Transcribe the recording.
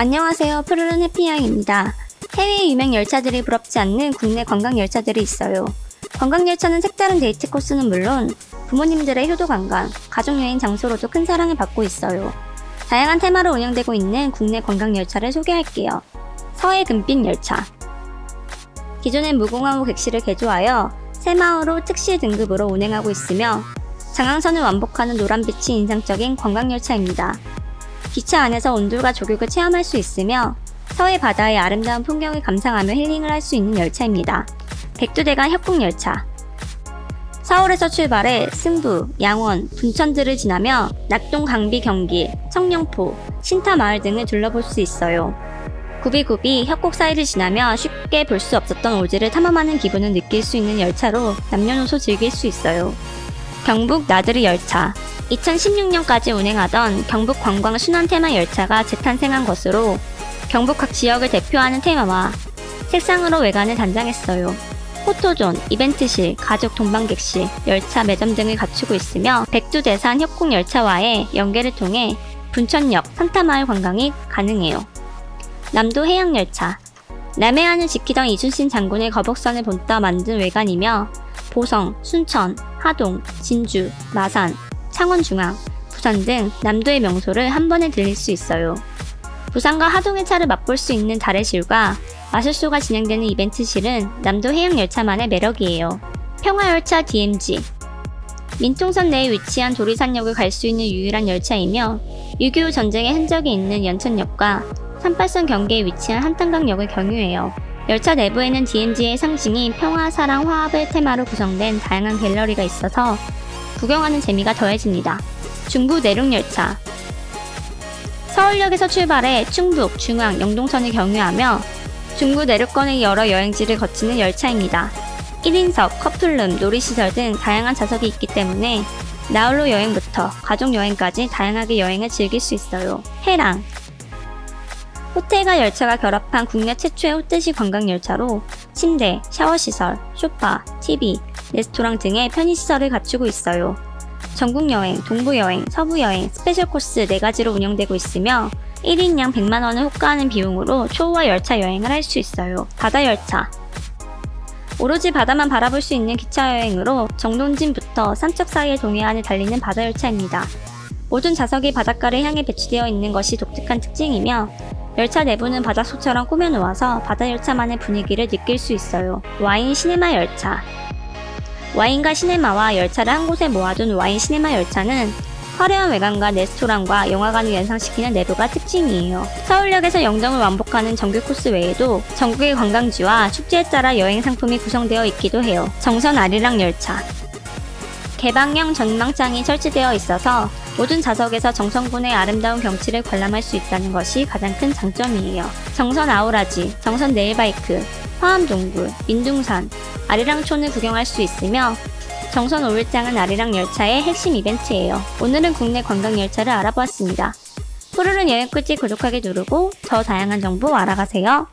안녕하세요. 푸르른 해피양입니다. 해외 유명 열차들이 부럽지 않는 국내 관광 열차들이 있어요. 관광 열차는 색다른 데이트 코스는 물론 부모님들의 효도 관광, 가족 여행 장소로도 큰 사랑을 받고 있어요. 다양한 테마로 운영되고 있는 국내 관광 열차를 소개할게요. 서해 금빛 열차. 기존의 무궁화호 객실을 개조하여 새마을호 특시 등급으로 운행하고 있으며 장항선을 완복하는 노란빛이 인상적인 관광 열차입니다. 기차 안에서 온돌과 조격을 체험할 수 있으며 서해 바다의 아름다운 풍경을 감상하며 힐링을 할 수 있는 열차입니다. 백두대간 협곡열차 서울에서 출발해 승부, 양원, 분천들을 지나며 낙동 강비 경길, 청령포, 신타마을 등을 둘러볼 수 있어요. 구비구비 협곡 사이를 지나며 쉽게 볼 수 없었던 오지를 탐험하는 기분을 느낄 수 있는 열차로 남녀노소 즐길 수 있어요. 경북 나들이 열차 2016년까지 운행하던 경북 관광 순환 테마 열차가 재탄생한 것으로 경북 각 지역을 대표하는 테마와 색상으로 외관을 단장했어요. 포토존, 이벤트실, 가족 동반객실, 열차 매점 등을 갖추고 있으며 백두대산 협곡 열차와의 연계를 통해 분천역, 산타마을 관광이 가능해요. 남도 해양열차 남해안을 지키던 이순신 장군의 거북선을 본따 만든 외관이며 보성, 순천, 하동, 진주, 마산, 창원중앙, 부산 등 남도의 명소를 한 번에 들릴 수 있어요. 부산과 하동의 차를 맛볼 수 있는 다래실과 마술쇼가 진행되는 이벤트실은 남도 해양열차만의 매력이에요. 평화열차 DMG 민통선 내에 위치한 도리산역을 갈 수 있는 유일한 열차이며 6.25 전쟁의 흔적이 있는 연천역과 38선 경계에 위치한 한탄강역을 경유해요. 열차 내부에는 DMZ의 상징인 평화, 사랑, 화합을 테마로 구성된 다양한 갤러리가 있어서 구경하는 재미가 더해집니다. 중부 내륙 열차 서울역에서 출발해 충북, 중앙, 영동선을 경유하며 중부 내륙권의 여러 여행지를 거치는 열차입니다. 1인석, 커플룸, 놀이시설 등 다양한 좌석이 있기 때문에 나홀로 여행부터 가족 여행까지 다양하게 여행을 즐길 수 있어요. 해랑 호텔과 열차가 결합한 국내 최초의 호텔식 관광 열차로 침대, 샤워시설, 소파, TV, 레스토랑 등의 편의시설을 갖추고 있어요. 전국 여행, 동부 여행, 서부 여행, 스페셜 코스 4가지로 운영되고 있으며 1인당 100만원을 호가하는 비용으로 초호화 열차 여행을 할 수 있어요. 바다 열차 오로지 바다만 바라볼 수 있는 기차 여행으로 정동진부터 삼척 사이의 동해안을 달리는 바다 열차입니다. 모든 좌석이 바닷가를 향해 배치되어 있는 것이 독특한 특징이며 열차 내부는 바닷속처럼 꾸며놓아서 바다 열차만의 분위기를 느낄 수 있어요. 와인 시네마 열차 와인과 시네마와 열차를 한 곳에 모아둔 와인 시네마 열차는 화려한 외관과 레스토랑과 영화관을 연상시키는 내부가 특징이에요. 서울역에서 영정을 완복하는 정규 코스 외에도 전국의 관광지와 축제에 따라 여행 상품이 구성되어 있기도 해요. 정선 아리랑 열차 개방형 전망장이 설치되어 있어서 모든 좌석에서 정선군의 아름다운 경치를 관람할 수 있다는 것이 가장 큰 장점이에요. 정선 아우라지, 정선 네일바이크, 화암동굴, 민둥산, 아리랑촌을 구경할 수 있으며 정선 5일장은 아리랑 열차의 핵심 이벤트예요. 오늘은 국내 관광 열차를 알아보았습니다. 푸르른 여행 꿀집 구독하기 누르고 더 다양한 정보 알아가세요.